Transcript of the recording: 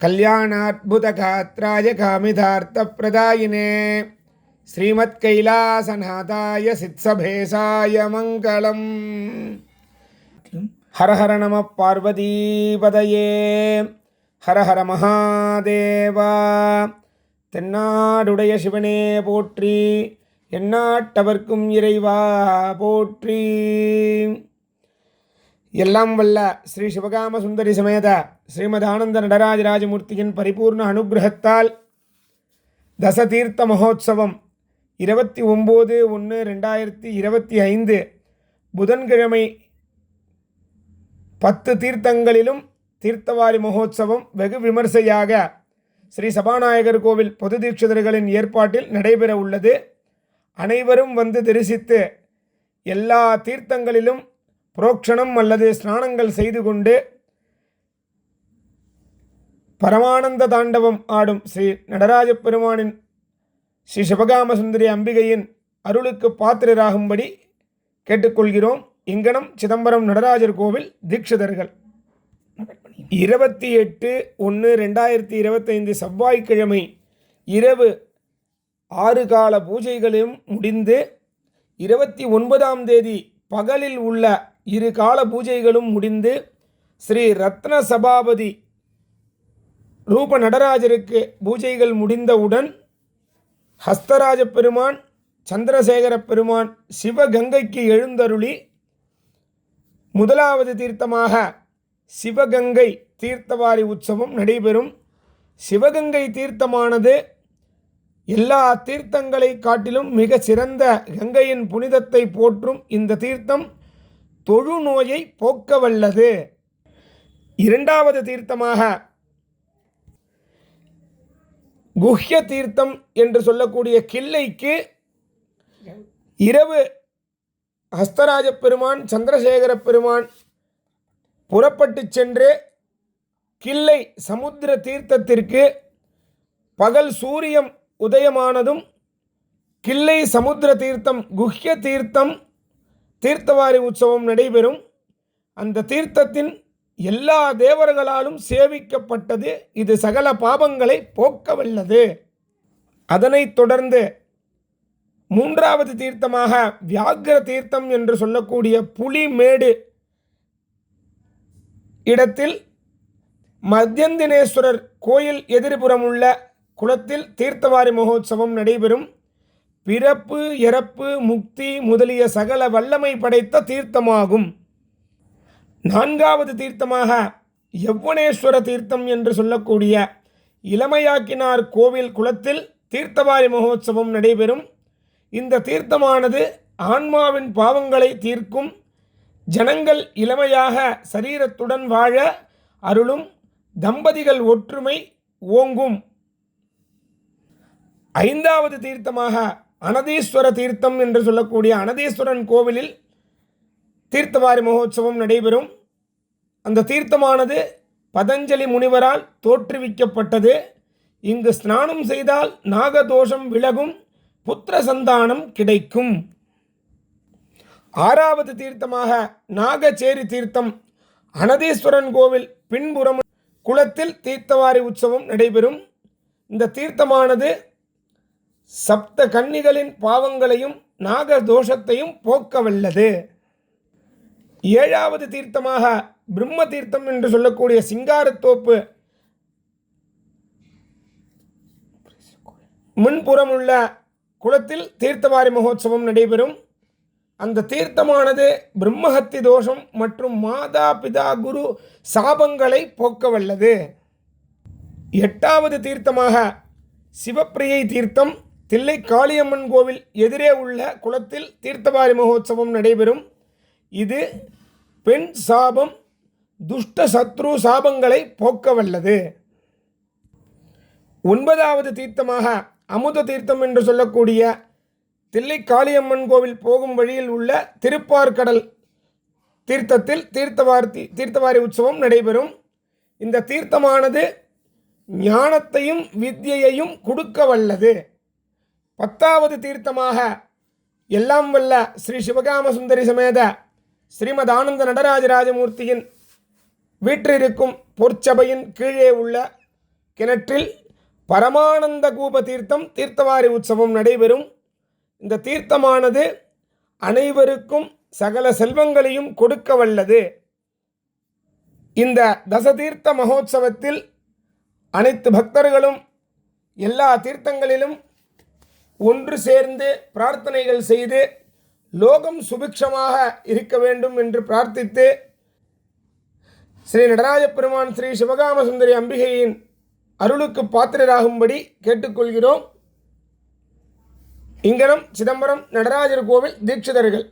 கல்யாணாத்புதகாத்ராய காமிதார்த்தப்பிரதாயினே. ஸ்ரீமத் கைலாசநாதாய சித்சபேசாய மங்களம். ஹரஹர நம பார்வதீபதையே. ஹரஹர மகாதேவா. தென்னாடுடைய சிவனே போற்றி எண்ணாட்டவர்க்கும் இறைவா போற்றி. எல்லாம் வல்ல ஸ்ரீ சிவகாம சுந்தரி சமேத ஸ்ரீமத் ஆனந்த நடராஜராஜமூர்த்தியின் பரிபூர்ண அனுகிரகத்தால் தசதீர்த்த மகோத்சவம் இருபத்தி ஒம்பது ஒன்று ரெண்டாயிரத்தி இருபத்தி ஐந்து புதன்கிழமை பத்து தீர்த்தங்களிலும் தீர்த்தவாரி மகோத்சவம் வெகு விமர்சையாக ஸ்ரீ சபாநாயகர் கோவில் பொது தீட்சிதர்களின் ஏற்பாட்டில் நடைபெற உள்ளது அனைவரும் வந்து தரிசித்து எல்லா தீர்த்தங்களிலும் புரோக்ஷணம் அல்லது ஸ்நானங்கள் செய்து கொண்டு பரமானந்த தாண்டவம் ஆடும் ஸ்ரீ நடராஜ பெருமானின் ஸ்ரீ சிவகாம சுந்தரி அம்பிகையின் அருளுக்கு பாத்திரராகும்படி கேட்டுக்கொள்கிறோம். இங்கனம் சிதம்பரம் நடராஜர் கோவில் தீட்சிதர்கள். இருபத்தி எட்டு ஒன்று ரெண்டாயிரத்தி இருபத்தைந்து செவ்வாய்க்கிழமை இரவு ஆறு கால பூஜைகளும் முடிந்து இருபத்தி ஒன்பதாம் தேதி பகலில் உள்ள இரு கால பூஜைகளும் முடிந்து ஸ்ரீ ரத்ன சபாபதி ரூப நடராஜருக்கு பூஜைகள் முடிந்தவுடன் ஹஸ்தராஜ பெருமான் சந்திரசேகர பெருமான் சிவகங்கைக்கு எழுந்தருளி முதலாவது தீர்த்தமாக சிவகங்கை தீர்த்தவாரி உற்சவம் நடைபெறும். சிவகங்கை தீர்த்தமானது எல்லா தீர்த்தங்களை காட்டிலும் மிக சிறந்த கங்கையின் புனிதத்தை போற்றும் இந்த தீர்த்தம். தொழுநோயை போக்க வல்லது இரண்டாவது தீர்த்தமாக குஹ்ய தீர்த்தம் என்று சொல்லக்கூடிய கிள்ளைக்கு இரவு ஹஸ்தராஜ பெருமான் சந்திரசேகர பெருமான் புறப்பட்டு சென்று கிள்ளை சமுத்திர தீர்த்தத்திற்கு பகல் சூரியம் உதயமானதும் கிள்ளை சமுத்திர தீர்த்தம் குஹ்ய தீர்த்தம் தீர்த்தவாரி உற்சவம் நடைபெறும். அந்த தீர்த்தத்தின் எல்லா தேவர்களாலும் சேவிக்கப்பட்டது இது சகல பாவங்களை போக்க வல்லது அதனைத் தொடர்ந்து மூன்றாவது தீர்த்தமாக வியாகிர தீர்த்தம் என்று சொல்லக்கூடிய புலிமேடு இடத்தில் மத்தியந்தினேஸ்வரர் கோயில் எதிர்புறம் உள்ள குளத்தில் தீர்த்தவாரி மகோத்சவம் நடைபெறும். பிறப்பு இறப்பு முக்தி முதலிய சகல வல்லமை படைத்த தீர்த்தமாகும். நான்காவது தீர்த்தமாக யவ்வனேஸ்வர தீர்த்தம் என்று சொல்லக்கூடிய இளமையாக்கினார் கோவில் குளத்தில் தீர்த்தவாரி மகோத்சவம் நடைபெறும். இந்த தீர்த்தமானது ஆன்மாவின் பாவங்களை தீர்க்கும். ஜனங்கள் இளமையாக சரீரத்துடன் வாழ அருளும். தம்பதிகள் ஒற்றுமை ஓங்கும். ஐந்தாவது தீர்த்தமாக அனதீஸ்வர தீர்த்தம் என்று சொல்லக்கூடிய அனதீஸ்வரன் கோவிலில் தீர்த்தவாரி மகோத்சவம் நடைபெறும். அந்த தீர்த்தமானது பதஞ்சலி முனிவரால் தோற்றுவிக்கப்பட்டது. இங்கு ஸ்நானம் செய்தால் நாகதோஷம் விலகும் புத்திர சந்தானம் கிடைக்கும். ஆறாவது தீர்த்தமாக நாகச்சேரி தீர்த்தம் அனதீஸ்வரன் கோவில் பின்புறம் குளத்தில் தீர்த்தவாரி உற்சவம் நடைபெறும். இந்த தீர்த்தமானது சப்த கன்னிகளின் பாவங்களையும் நாக தோஷத்தையும் போக்க வல்லது ஏழாவது தீர்த்தமாக பிரம்ம தீர்த்தம் என்று சொல்லக்கூடிய சிங்காரத்தோப்பு முன்புறம் உள்ள குளத்தில் தீர்த்தவாரி மகோத்சவம் நடைபெறும். அந்த தீர்த்தமானது பிரம்மஹத்தி தோஷம் மற்றும் மாதா பிதா குரு சாபங்களை போக்க வல்லது எட்டாவது தீர்த்தமாக சிவப்பிரியை தீர்த்தம் தில்லை காளியம்மன் கோவில் எதிரே உள்ள குளத்தில் தீர்த்தவாரி மகோத்சவம் நடைபெறும். இது பெண் சாபம் துஷ்ட சத்ரு சாபங்களை போக்க வல்லது ஒன்பதாவது தீர்த்தமாக அமுத தீர்த்தம் என்று சொல்லக்கூடிய தில்லை காளியம்மன் கோவில் போகும் வழியில் உள்ள திருப்பார்கடல் தீர்த்தத்தில் தீர்த்தவார்த்தி தீர்த்தவாரி உற்சவம் நடைபெறும். இந்த தீர்த்தமானது ஞானத்தையும் வித்தியையும் கொடுக்க வல்லது பத்தாவது தீர்த்தமாக எல்லாம் வல்ல ஸ்ரீ சிவகாம சுந்தரி சமேத ஸ்ரீமத் ஆனந்த நடராஜராஜமூர்த்தியின் வீற்றிருக்கும் பொற்சபையின் கீழே உள்ள கிணற்றில் பரமானந்த கூப தீர்த்தம் தீர்த்தவாரி உற்சவம் நடைபெறும். இந்த தீர்த்தமானது அனைவருக்கும் சகல செல்வங்களையும் கொடுக்க வல்லது. இந்த தசதீர்த்த மகோத்சவத்தில் அனைத்து பக்தர்களும் எல்லா தீர்த்தங்களிலும் ஒன்று சேர்ந்து பிரார்த்தனைகள் செய்து லோகம் சுபிக்ஷமாக இருக்க வேண்டும் என்று பிரார்த்தித்து ஸ்ரீ நடராஜ பெருமான் ஸ்ரீ சிவகாம சுந்தரி அம்பிகையின் அருளுக்கு பாத்திரராகும்படி கேட்டுக்கொள்கிறோம். இங்கனம் சிதம்பரம் நடராஜர் கோவில் தீட்சிதர்கள்.